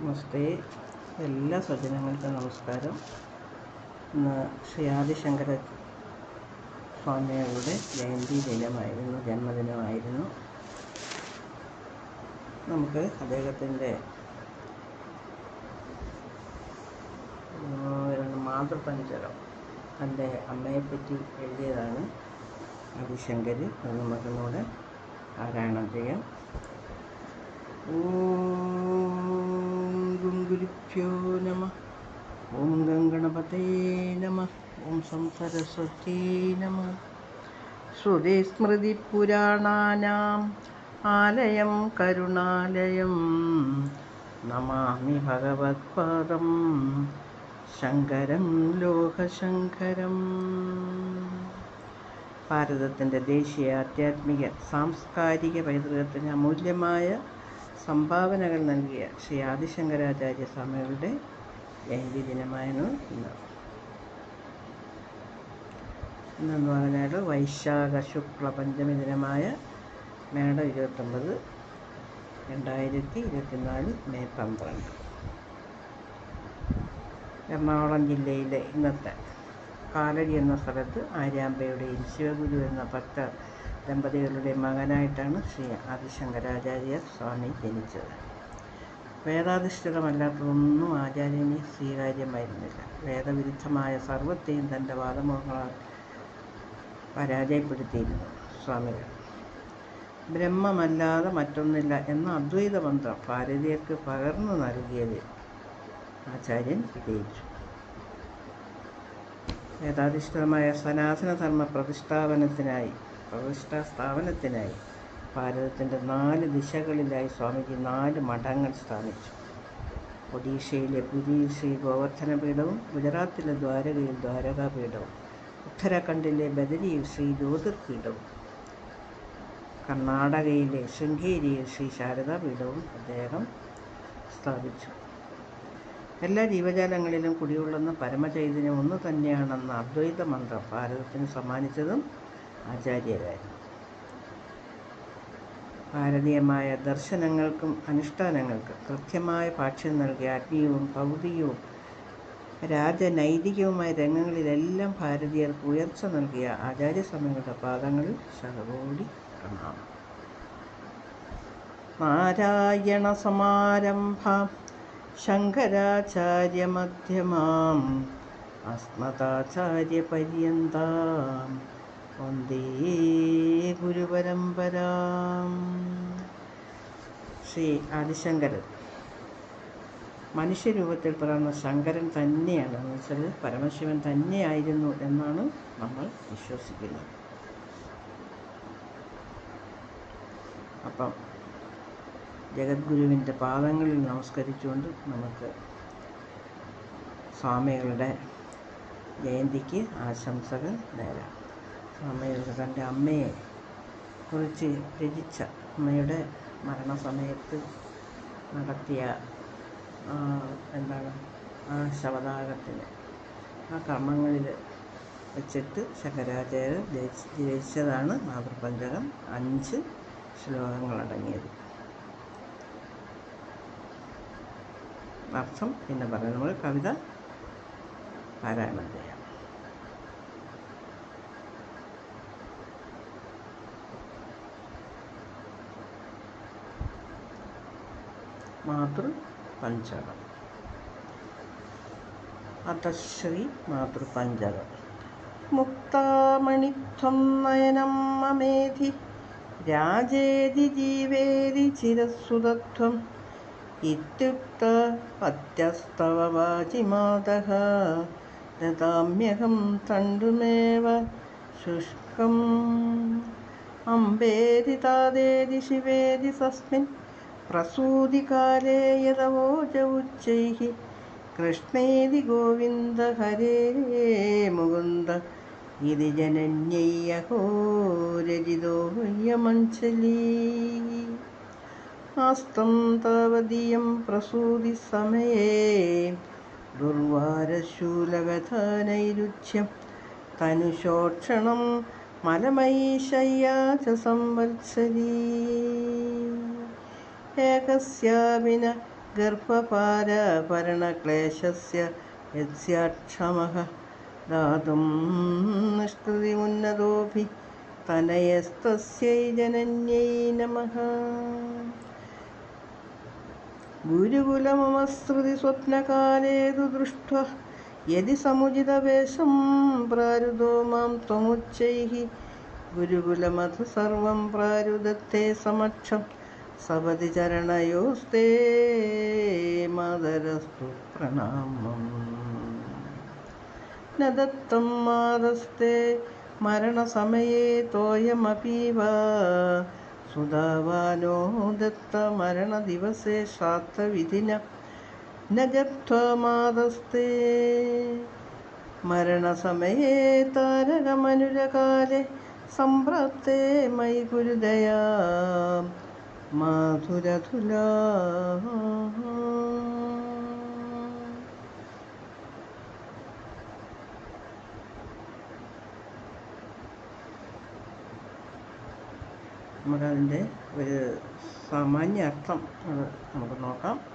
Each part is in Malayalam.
നമസ്തേ. എല്ലാ സജ്ജനങ്ങൾക്കും നമസ്കാരം. ഇന്ന് ശ്രീ ആദിശങ്കര സ്വാമികളുടെ ജയന്തി ദിനമായിരുന്നു ജന്മദിനമായിരുന്നു. നമുക്ക് അദ്ദേഹത്തിന്റെ മാതൃപഞ്ചകം തന്റെ അമ്മയെപ്പറ്റി എഴുതിയതാണ്. ആദിശങ്കർ അത് നമുക്കൊന്നുകൂടെ പാരായണം ചെയ്യാം ഓം ഗുരുഭ്യോ നമ. ഓം ഗംഗണപതേ നമ. ഓം സംസരസ്വത്തേ നമ. ശ്രുതിസ്മൃതിപുരാണാനാം ആലയം കരുണാലയം. നമാമി ഭഗവത്പാദം. ശങ്കരം ലോകശങ്കരം. ഭാരതത്തിന്റെ ദേശീയ ആധ്യാത്മിക സാംസ്കാരിക പൈതൃകത്തിന് അമൂല്യമായ സംഭാവനകൾ നൽകിയ ശ്രീ ആദിശങ്കരാചാര്യ സ്വാമികളുടെ ജയന്തി ദിനമായിരുന്നു ഇന്ന്. ഇന്നെന്ന് പറഞ്ഞാൽ വൈശാഖ ശുക്ല പഞ്ചമി ദിനമായ മേട ഇരുപത്തൊമ്പത് രണ്ടായിരത്തി ഇരുപത്തിനാല് മെയ് പന്ത്രണ്ട്. എറണാകുളം ജില്ലയിലെ ഇന്നത്തെ കാലടി എന്ന സ്ഥലത്ത് ആര്യാമ്പയുടെയും ശിവഗുരു എന്ന ഭക്ത ദമ്പതികളുടെ മകനായിട്ടാണ് ശ്രീ ആദിശങ്കരാചാര്യ സ്വാമി ജനിച്ചത്. വേദാധിഷ്ഠിതമല്ലാത്തതൊന്നും ആചാര്യന് സ്വീകാര്യമായിരുന്നില്ല. വേദവിരുദ്ധമായ സർവത്തെയും തന്റെ വാദമുഖങ്ങളാൽ പരാജയപ്പെടുത്തിയിരുന്നു സ്വാമികൾ. ബ്രഹ്മമല്ലാതെ മറ്റൊന്നില്ല എന്ന അദ്വൈത മന്ത്രം ഭാരതീയർക്ക് പകർന്നു നൽകിയത് ആചാര്യൻ വിജയിച്ചു. വേദാധിഷ്ഠിതമായ സനാതനധർമ്മ പ്രതിഷ്ഠാപനത്തിനായി പ്രതിഷ്ഠാ സ്ഥാപനത്തിനായി ഭാരതത്തിന്റെ നാല് ദിശകളിലായി സ്വാമിജി നാല് മഠങ്ങൾ സ്ഥാപിച്ചു. ഒഡീഷയിലെ പുരി ശ്രീ ഗോവർദ്ധന പീഠവും ഗുജറാത്തിലെ ദ്വാരകയിൽ ദ്വാരകാ പീഠവും ഉത്തരാഖണ്ഡിലെ ബദരിയിൽ ശ്രീ ജ്യോതിർപീഠവും കർണാടകയിലെ ശൃംഗേരിയിൽ ശ്രീ ശാരദാ പീഠവും അദ്ദേഹം സ്ഥാപിച്ചു. എല്ലാ ജീവജാലങ്ങളിലും കുടികൊള്ളുന്ന പരമചൈതന്യം ഒന്ന് തന്നെയാണെന്ന അദ്വൈത മന്ത്രം ഭാരതത്തിന് സമ്മാനിച്ചതും ആചാര്യരായിരുന്നു. ഭാരതീയമായ ദർശനങ്ങൾക്കും അനുഷ്ഠാനങ്ങൾക്കും കൃത്യമായ ഭാഷ്യം നൽകിയ ആത്മീയവും ഭൗതികവും രാജനൈതികവുമായ രംഗങ്ങളിലെല്ലാം ഭാരതീയർക്ക് ഉയർച്ച നൽകിയ ആചാര്യസ്വാമികളുടെ പാദങ്ങളിൽ ശതകോടി പ്രണാമം നാരായണ സമാരംഭ ശങ്കരാചാര്യമധ്യമാം അസ്മദാചാര്യപര്യന്താം. വന്ദേ ഗുരുപരമ്പരാം. ശ്രീ ആദിശങ്കരൻ. മനുഷ്യരൂപത്തിൽ പിറന്ന ശങ്കരൻ തന്നെയാണ്. എന്ന് വെച്ചാൽ പരമശിവൻ തന്നെയായിരുന്നു എന്നാണ് നമ്മൾ വിശ്വസിക്കുന്നത്. അപ്പം ജഗദ്ഗുരുവിന്റെ പാദങ്ങളിൽ നമസ്കരിച്ചുകൊണ്ട് നമുക്ക് സ്വാമികളുടെ ജയന്തിക്ക് ആശംസകൾ നേരാം. സ്വാമികളുടെ തന്റെ അമ്മയെ കുറിച്ച് രചിച്ച അമ്മയുടെ മരണസമയത്ത് നടത്തിയ എന്താണ് ആ ശവദാഹത്തിന് ആ കർമ്മങ്ങളിൽ വെച്ചിട്ട് ശങ്കരാചാര്യർ രചിച്ചതാണ് മാതൃപഞ്ചകം അഞ്ച് ശ്ലോകങ്ങളടങ്ങിയത്. അർത്ഥം പിന്നെ പറയാം നമ്മൾ കവിത പാരായണം ചെയ്യാം മാതൃപഞ്ചകം അധശ്രീ മാതൃപഞ്ചകം മുക്താമണിത്വം നയനം മമേധി രാജേതി ജീവേതി ചിരസുതത്വം ഇത്യുക്ത പത്യസ്തവ വാചിമാതഃ ദദാമ്യഹം തണ്ടുമേവ ശുഷ്കം. അംബേതി താതേതി ശിവേതി തസ്മിൻ പ്രസൂതികാലേ യഥവോച ഉച്ചൈ കൃഷ്ണേതി ഗോവിന്ദ ഹരേ മുകുന്ദ. ഇതി ജനന്യയ്യഹോ രചിതോ യമഞ്ജലീ. ആസ്തം താവതീയം പ്രസൂതിസമയേ ദുർവാരശൂലകഥാനൈരുച്യം തനുശോക്ഷണം മലമയീശയ്യാ ച സംവത്സരീ ഏകസ്യാവിന ഗർഭപാരഭരണക്ലേശസ്യ യസ്യാക്ഷമഃ ദാതും നിഷ്കൃതിമുന്നതോഭി തനയസ്തസ്യൈ ജനന്യൈ നമഃ. ഗുരുകുലമമസൃതി സ്വപ്നകാലേതു ദൃഷ്ട്വ യതി സമുചിതവേഷം പ്രാരുതോ മാം ത്വമുച്ചൈः ഗുരുകുലമഥ സർവം പ്രാരുദത്തെ സമക്ഷം സപതി ചരണയോസ്തേ മാതരസ്തു പ്രണാമം. നദത്തം ദത്തം മാതസ്തേ മരണസമയേ തോയമപീവ. സുധാവാനോ ദത്ത മരണദിവസേ ശാത്തവിധിന ജപ്ത്വാ മാതസ്തേ. മരണസമയേ താരകമനുരകാലേ സംപ്രാപ്തേ മൈ ഗുരുദയാ മാധുരധുലാ നമുക്കതിന്റെ ഒരു സാമാന്യ അർത്ഥം നമുക്ക് നോക്കാം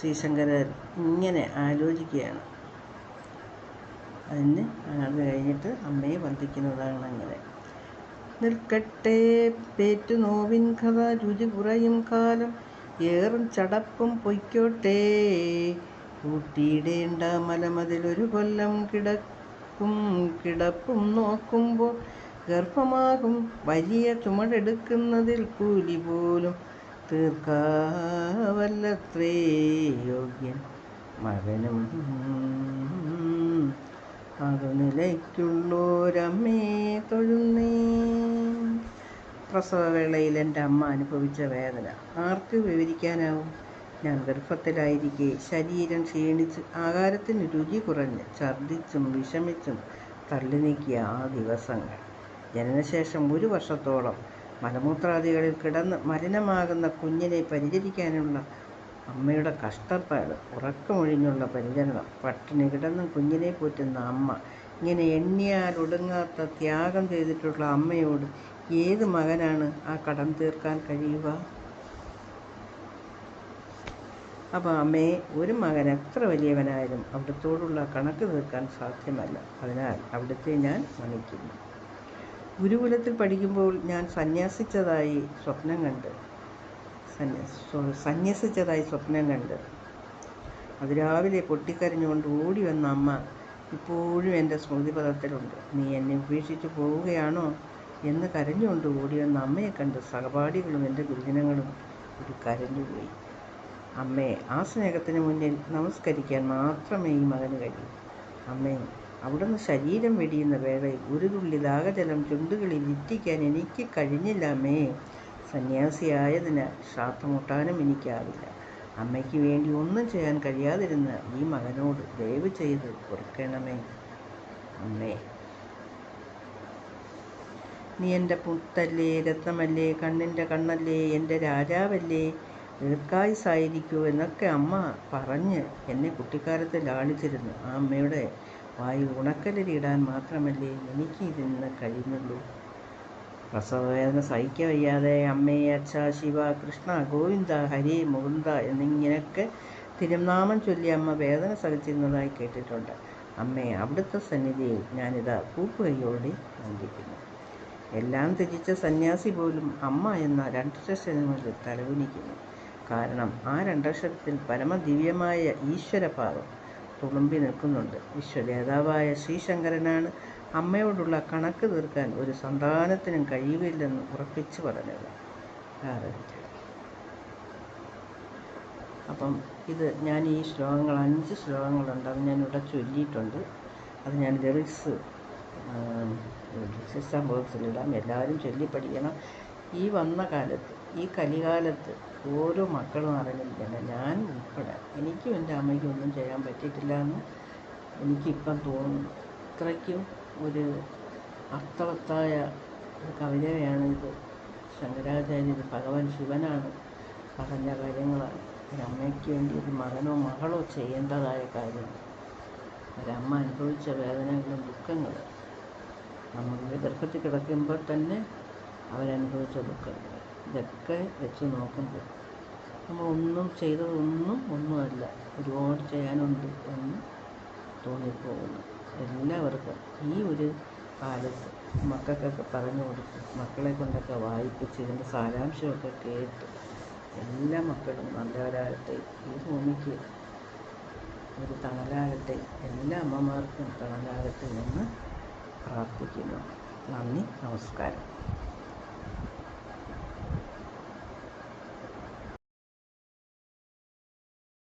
ശ്രീശങ്കരൻ ഇങ്ങനെ ആലോചിക്കുകയാണ്. അതിന് അത് കഴിഞ്ഞിട്ട് അമ്മയെ വന്ദിക്കുന്നതാണ് അങ്ങനെ. നിൽക്കട്ടെ പേറ്റു നോവിൻ കഥ രുചി കുറയും കാലം. ഏറും ചടപ്പും പൊയ്ക്കോട്ടെ. കൂട്ടിയിടേണ്ട മലമതിലൊരു കൊല്ലം കിടക്കും. കിടപ്പും നോക്കുമ്പോൾ ഗർഭമാകും. വലിയ ചുമടെടുക്കുന്നതിൽ കൂലി പോലും തീർക്കാവല്ലത്രേ യോഗ്യൻ. മകനും അതു നിലയ്ക്കുള്ളോരമ്മേ തൊഴുന്നേ. പ്രസവവേളയിൽ എന്റെ അമ്മ അനുഭവിച്ച വേദന. ആർക്ക് വിവരിക്കാനാവും? ഞാൻ ഗർഭത്തിലായിരിക്കെ ശരീരം ക്ഷീണിച്ച് ആഹാരത്തിന് രുചി കുറഞ്ഞ് ഛർദ്ദിച്ചും വിഷമിച്ചും തള്ളി നീക്കിയ ആ ദിവസങ്ങൾ. ജനനശേഷം ഒരു വർഷത്തോളം മലമൂത്രാദികളിൽ കിടന്ന് മലിനമാകുന്ന കുഞ്ഞിനെ പരിചരിക്കാനുള്ള അമ്മയുടെ കഷ്ടപ്പാട് ഉറക്കമൊഴിഞ്ഞുള്ള പരിചരണം പട്ടിണി കിടന്നും കുഞ്ഞിനെ പോറ്റുന്ന അമ്മ ഇങ്ങനെ എണ്ണിയാൽ ഒടുങ്ങാത്ത ത്യാഗം ചെയ്തിട്ടുള്ള അമ്മയോട് ഏത് മകനാണ് ആ കടം തീർക്കാൻ കഴിയുക? അപ്പോൾ അമ്മയെ ഒരു മകൻ എത്ര വലിയവനായാലും അവിടുത്തോടുള്ള കണക്ക് തീർക്കാൻ സാധ്യമല്ല. അതിനാൽ അവിടുത്തെ ഞാൻ നമിക്കുന്നു ഗുരുകുലത്തിൽ പഠിക്കുമ്പോൾ ഞാൻ സന്യാസിച്ചതായി സ്വപ്നം കണ്ട്. സന്യ- സന്യസിച്ചതായി സ്വപ്നം കണ്ട്. അതിരാവിലെ പൊട്ടിക്കരഞ്ഞുകൊണ്ട് ഓടി വന്ന അമ്മ ഇപ്പോഴും എന്റെ സ്മൃതിപഥത്തിലുണ്ട്. നീ എന്നെ ഉപേക്ഷിച്ച് പോവുകയാണോ? എന്ന് കരഞ്ഞുകൊണ്ട് ഓടി വന്ന അമ്മയെ കണ്ട് സഹപാഠികളും എന്റെ ഗുരുജനങ്ങളും ഒരു കരഞ്ഞുപോയി അമ്മയെ ആ സ്നേഹത്തിന് മുന്നിൽ നമസ്കരിക്കാൻ മാത്രമേ ഈ മകന് കഴിയൂ. അമ്മേ അവിടുന്ന് ശരീരം വെടിയുന്ന വേളയിൽ ഒരു തുള്ളി ദാഹജലം ചുണ്ടുകളിൽ ഇറ്റിക്കാൻ എനിക്ക് കഴിഞ്ഞില്ല അമ്മേ. സന്യാസിയായതിനാൽ ശ്രാദ്ധമുട്ടാനും എനിക്കാവില്ല. അമ്മയ്ക്ക് വേണ്ടി ഒന്നും ചെയ്യാൻ കഴിയാതിരുന്ന ഈ മകനോട് ദയവ് ചെയ്ത് പൊറുക്കണമേ. അമ്മേ. നീ എന്റെ പുത്തല്ലേ രത്നമല്ലേ കണ്ണിന്റെ കണ്ണല്ലേ എന്റെ രാജാവല്ലേ ദീർഘായുസായിരിക്കൂ എന്നൊക്കെ അമ്മ പറഞ്ഞ് എന്നെ കുട്ടിക്കാലത്ത് ലാളിച്ചിരുന്നു. ആ അമ്മയുടെ വായു ഉണക്കലരിയിടാൻ മാത്രമല്ലേ എനിക്ക് ഇതിന്ന് കഴിയുന്നുള്ളൂ. പ്രസവവേദന സഹിക്ക വയ്യാതെ അമ്മേ അച്ഛ ശിവ കൃഷ്ണ ഗോവിന്ദ ഹരി മുകുന്ദ എന്നിങ്ങനെയൊക്കെ തിരുനാമം ചൊല്ലി അമ്മ വേദന സഹിച്ചിരുന്നതായി കേട്ടിട്ടുണ്ട്. അമ്മേ അവിടുത്തെ സന്നിധിയിൽ ഞാനിതാ പൂപ്പുകയോടെ വന്ദിക്കുന്നു എല്ലാം ത്യജിച്ച സന്യാസി പോലും അമ്മ എന്ന രണ്ടക്ഷരങ്ങളിൽ തലകുനിക്കുന്നു. കാരണം ആ രണ്ടക്ഷരത്തിൽ പരമദിവ്യമായ ഈശ്വരഭാവം തുളുമ്പി നിൽക്കുന്നുണ്ട്. വിശ്വനേതാവായ ശ്രീശങ്കരനാണ് അമ്മയോടുള്ള കണക്ക് തീർക്കാൻ ഒരു സന്താനത്തിനും കഴിയുകയില്ലെന്ന് ഉറപ്പിച്ചു പറഞ്ഞത്. അപ്പം ഇത് ഞാൻ ഈ ശ്ലോകങ്ങൾ അഞ്ച് ശ്ലോകങ്ങളുണ്ട്. അത് ഞാൻ ഇവിടെ ചൊല്ലിയിട്ടുണ്ട്. അത് ഞാൻ ലിറിക്സ് സിസ്റ്റം ബോക്സിലിടാം എല്ലാവരും ചൊല്ലി പഠിക്കണം ഈ വന്ന കാലത്ത് ഈ കലികാലത്ത് ഓരോ മക്കളും അറിഞ്ഞിരിക്കണം ഞാൻ ഉൾപ്പെടെ. എനിക്കും എന്റെ അമ്മയ്ക്കും ഒന്നും ചെയ്യാൻ പറ്റിയിട്ടില്ല എന്ന് എനിക്കിപ്പം തോന്നുന്നു. അത്രയ്ക്കും ഒരു അർത്ഥവത്തായ ഒരു കവിതയാണ് ഇത്. ശങ്കരാചാര്യർ ഭഗവാൻ ശിവനാണ് പറഞ്ഞ കാര്യങ്ങളാണ്. ഒരമ്മയ്ക്ക് വേണ്ടി ഒരു മകനോ മകളോ ചെയ്യേണ്ടതായ കാര്യം. ഒരമ്മ അനുഭവിച്ച വേദനകളും ദുഃഖങ്ങൾ നമ്മളുടെ ഗർഭത്തിൽ കിടക്കുമ്പോൾ തന്നെ അവരനുഭവിച്ച ദുഃഖങ്ങൾ ഇതൊക്കെ വെച്ച് നോക്കുമ്പോൾ നമ്മളൊന്നും ചെയ്തതൊന്നും ഒന്നുമല്ല. ഒരുപാട് ചെയ്യാനുണ്ട് എന്ന് തോന്നിപ്പോകുന്നു. എല്ലാവർക്കും ഈ ഒരു കാലത്ത് മക്കൾക്കൊക്കെ പറഞ്ഞു കൊടുത്ത് മക്കളെ കൊണ്ടൊക്കെ വായിപ്പിച്ച് ഇതിന്റെ സാരാംശമൊക്കെ കേട്ട് എല്ലാ മക്കളും നല്ലവരാകട്ടെ ഈ ഭൂമിക്ക് ഒരു തണലാകട്ടെ എല്ലാ അമ്മമാർക്കും തണലാകട്ടെ എന്ന് പ്രാർത്ഥിക്കുന്നു. നന്ദി നമസ്കാരം.